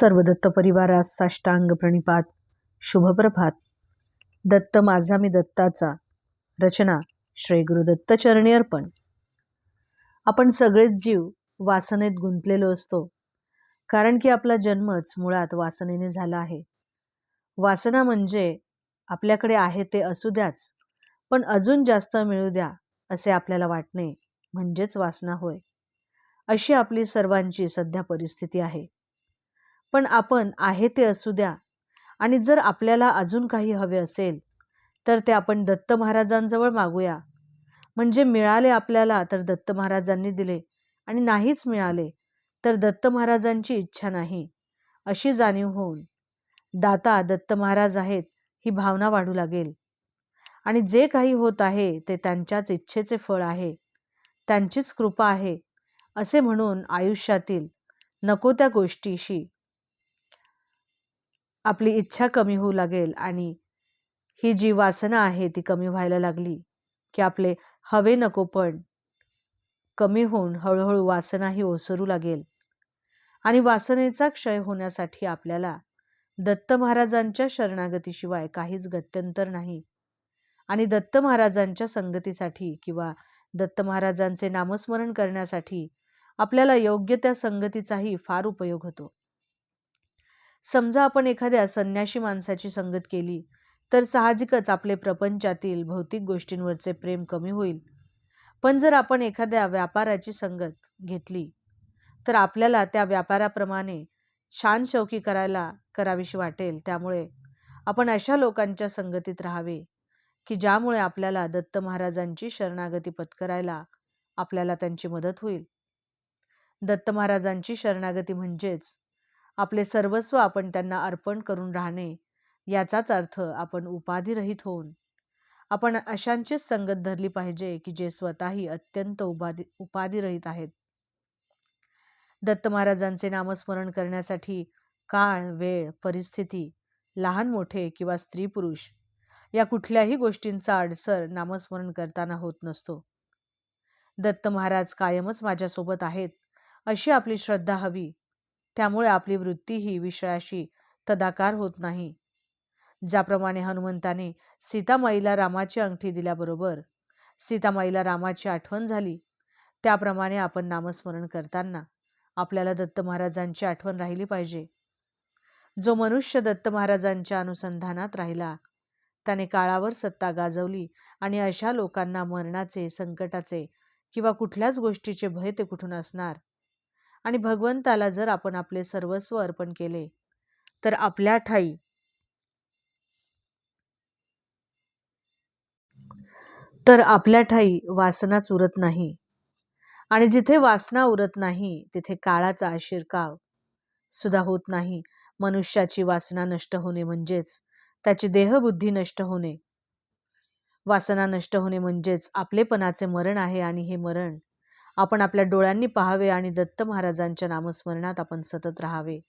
सर्व दत्त परिवारास साष्टांग प्रणिपात. शुभप्रभात दत्त माझा मी दत्ताचा. रचना श्री गुरुदत्त चरणी अर्पण. आपण सगळेच जीव वासनेत गुंतलेलो असतो. कारण की आपला जन्मच मुळात वासनेने झाला आहे. वासना म्हणजे आपल्याकडे आहे ते असू द्याच पण अजून जास्त मिळू द्या असे आपल्याला वाटणे म्हणजेच वासना होय. अशी आपली सर्वांची सध्या परिस्थिती आहे. पण आपण आहे ते असू द्या. आणि जर आपल्याला अजून काही हवे असेल तर ते आपण दत्त महाराजांजवळ मागूया. म्हणजे मिळाले आपल्याला तर दत्त महाराजांनी दिले आणि नाहीच मिळाले तर दत्त महाराजांची इच्छा नाही अशी जाणीव होऊन. दाता दत्त महाराज आहेत ही भावना वाढू लागेल. आणि जे काही होत आहे ते त्यांच्याच इच्छेचे फळ आहे. त्यांचीच कृपा आहे असे म्हणून आयुष्यातील नको त्या गोष्टीशी आपली इच्छा कमी होऊ लागेल आणि ही जी वासना आहे ती कमी व्हायला लागली की आपले हवे नको पण कमी होऊन हळूहळू वासनाही ओसरू लागेल. आणि वासनेचा क्षय होण्यासाठी आपल्याला दत्त महाराजांच्या शरणागतीशिवाय काहीच गत्यंतर नाही. आणि दत्त महाराजांच्या संगतीसाठी किंवा दत्त महाराजांचे नामस्मरण करण्यासाठी आपल्याला योग्य त्या संगतीचाही फार उपयोग होतो. समजा आपण एखाद्या संन्याशी माणसाची संगत केली तर साहजिकच आपले प्रपंचातील भौतिक गोष्टींवरचे प्रेम कमी होईल. पण जर आपण एखाद्या व्यापाराची संगत घेतली तर आपल्याला त्या व्यापाराप्रमाणे छान शौकी करायला करावीशी वाटेल. त्यामुळे आपण अशा लोकांच्या संगतीत राहावे की ज्यामुळे आपल्याला दत्त महाराजांची शरणागती पत्करायला आपल्याला त्यांची मदत होईल. दत्त महाराजांची शरणागती म्हणजेच आपले सर्वस्व आपण त्यांना अर्पण करून राहणे याचाच अर्थ आपण उपाधिरहित होऊन. आपण अशांचीच संगत धरली पाहिजे की जे स्वतःही अत्यंत उपाधी उपाधिरहित आहेत. दत्त महाराजांचे नामस्मरण करण्यासाठी काळ वेळ परिस्थिती लहान मोठे किंवा स्त्री पुरुष या कुठल्याही गोष्टींचा अडसर नामस्मरण करताना होत नसतो. दत्त महाराज कायमच माझ्यासोबत आहेत अशी आपली श्रद्धा हवी. त्यामुळे आपली वृत्ती ही विषयाशी तदाकार होत नाही. ज्याप्रमाणे हनुमंताने सीतामाईला रामाची अंगठी दिल्याबरोबर सीतामाईला रामाची आठवण झाली त्याप्रमाणे आपण नामस्मरण करताना आपल्याला दत्त महाराजांची आठवण राहिली पाहिजे. जो मनुष्य दत्त महाराजांच्या अनुसंधानात राहिला त्याने काळावर सत्ता गाजवली आणि अशा लोकांना मरणाचे संकटाचे किंवा कुठल्याच गोष्टीचे भय ते कुठून असणार आणि भगवंताला जर आपण आपले सर्वस्व अर्पण केले तर आपल्या ठाई तर आपल्या ठाई वासनाच उरत नाही. आणि जिथे वासना उरत नाही तिथे काळाचा शिरकाव सुद्धा होत नाही. मनुष्याची वासना नष्ट होणे म्हणजेच त्याची देहबुद्धी नष्ट होणे. वासना नष्ट होणे म्हणजेच आपलेपणाचे मरण आहे आणि हे मरण आपण आपल्या डोळ्यांनी पाहावे आणि दत्त महाराजांच्या नामस्मरणात आपण सतत राहावे.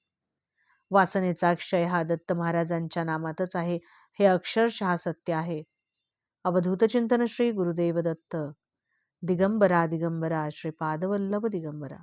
वासनेचा क्षय हा दत्त महाराजांच्या नामातच आहे हे अक्षरशः सत्य आहे. अवधूत चिंतन श्री गुरुदेव दत्त. दिगंबरा दिगंबरा श्रीपादवल्लभ दिगंबरा.